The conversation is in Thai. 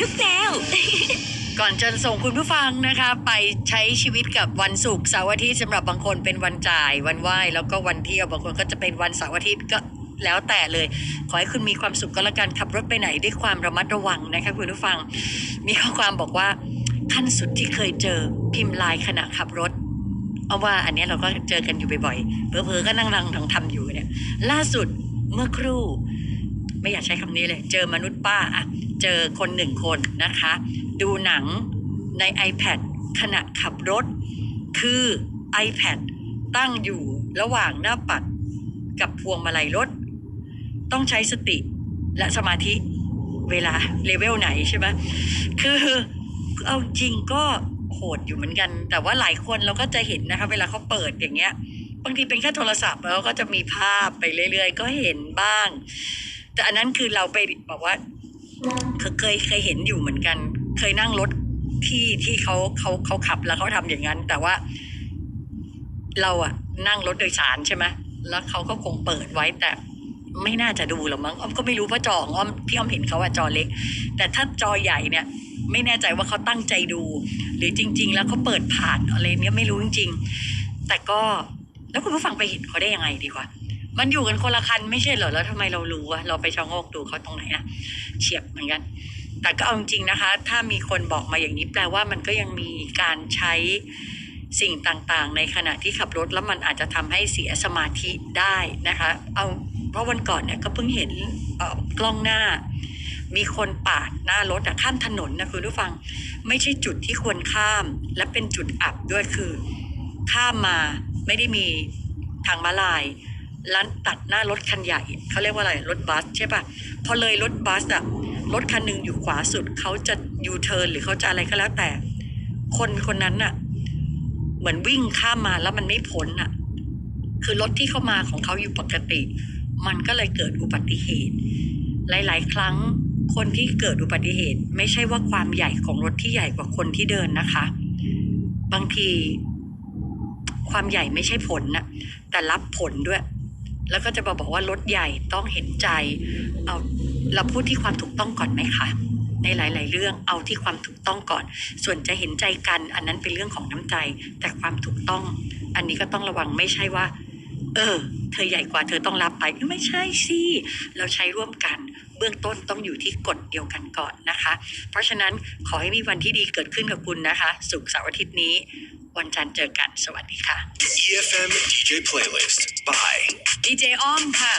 ทุกแนว ก่อนจะส่งคุณผู้ฟังนะคะ ไปใช้ชีวิตกับวันศุกร์เสาร์อาทิตย์สำหรับบางคนเป็นวันจ่าย วันไหว้แล้วก็วันเที่ยวบางคนก็จะเป็นวันเสาร์อาทิตย์ก็แล้วแต่เลย ขอให้คุณมีความสุขก็แล้วกันขับรถไปไหนด้วยความระมัดระวังนะคะคุณผู้ฟัง มีข้อความบอกว่าขั้นสุดที่เคยเจอพิมพ์ลน์ขณะขับรถเอาว่าอันนี้เราก็เจอกันอยู่บ่อยๆเผลอๆก็นั่งรังทำทำอยู่เนี่ย ล่าสุดเมื่อครู่ ไม่อยากใช้คำนี้เลย เจอมนุษย์ป้าอะเจอคนหนึ่งคนนะคะ ดูหนังใน iPad ขณะขับรถ คือ iPad ตั้งอยู่ระหว่างหน้าปัดกับพวงมาลัยรถ ต้องใช้สติและสมาธิเวลาเลเวลไหนใช่ไหมคือเอาจริงก็โหดอยู่เหมือนกัน แต่ว่าหลายคนเราก็จะเห็นนะคะ เวลาเขาเปิดอย่างเงี้ย บางทีเป็นแค่โทรศัพท์แล้วก็จะมีภาพไปเรื่อยๆ ก็เห็นบ้าง แต่อันนั้นคือเราไปบอกว่าเคยเคยเคยเห็นอยู่เหมือนกัน เคยนั่งรถที่ที่เขาเขาเขาขับแล้วเขาทำอย่างนั้น แต่ว่า เราอะนั่งรถโดยสารใช่ไหมแล้วเขาก็คงเปิดไว้แต่ไม่น่าจะดูหรอมั้งอ้อมก็ไม่รู้เพราะจออ้อมที่อ้อมเห็นเขาอะจอเล็ก แต่ถ้าจอใหญ่เนี่ย ไม่แน่ใจว่าเขาตั้งใจดู หรือจริง ๆ แล้วเขาเปิดผ่านอะไรเนี่ยไม่รู้จริง ๆ แต่ก็แล้วคุณผู้ฟังไปเห็นเขาได้ยังไงดีกว่า มันอยู่กันคนละคันไม่ใช่เหรอแล้วทำไมเรารู้วะเราไปชะโงกดูเขาตรงไหนนะเฉียบเหมือนกัน แต่ก็เอาจริงๆนะคะ ถ้ามีคนบอกมาอย่างนี้แปลว่ามันก็ยังมีการใช้สิ่งต่างๆ ในขณะที่ขับรถแล้วมันอาจจะทำให้เสียสมาธิได้นะคะ เอาเพราะวันก่อนเนี่ยก็เพิ่งเห็นกล้องหน้า มีคนปาดหน้ารถอะข้ามถนนนะคุณผู้ฟัง ไม่ใช่จุดที่ควรข้าม และเป็นจุดอับด้วยคือ ข้ามมาไม่ได้มีทางมาลาย ลันตัดหน้ารถคันใหญ่เขาเรียกว่าอะไรรถบัสใช่ปะพอเลยรถบัสอะรถคันหนึ่งอยู่ขวาสุดเขาจะยูเทิร์นหรือเขาจะอะไรก็แล้วแต่ คนคนนั้นน่ะเหมือนวิ่งข้ามมาแล้วมันไม่พ้นอะคือรถที่เข้ามาของเขาอยู่ปกติ มันก็เลยเกิดอุบัติเหตุ หลาย ๆ ครั้งคนที่เกิดอุบัติเหตุ ไม่ใช่ว่าความใหญ่ของรถที่ใหญ่กว่าคนที่เดินนะคะ บางที ความใหญ่ไม่ใช่ผลนะแต่รับผลด้วย แล้วก็จะมาบอกว่ารถใหญ่ต้องเห็นใจ เอาเราพูดที่ความถูกต้องก่อนไหมคะในหลาย ๆ เรื่องเอาที่ความถูกต้องก่อน ส่วนจะเห็นใจกัน อันนั้นเป็นเรื่องของน้ำใจ แต่ความถูกต้อง อันนี้ก็ต้องระวังไม่ใช่ว่า เออ เธอใหญ่กว่าเธอต้องรับไปไม่ใช่สิเราใช้ร่วมกัน เบื้องต้นต้องอยู่ที่กฎเดียวกันก่อนนะคะ เพราะฉะนั้นขอให้มีวันที่ดีเกิดขึ้นกับคุณนะคะ สุขเสาร์อาทิตย์นี้ วันจันทร์เจอกัน สวัสดีค่ะ EFM DJ playlist by ดีเจอ้อมค่ะ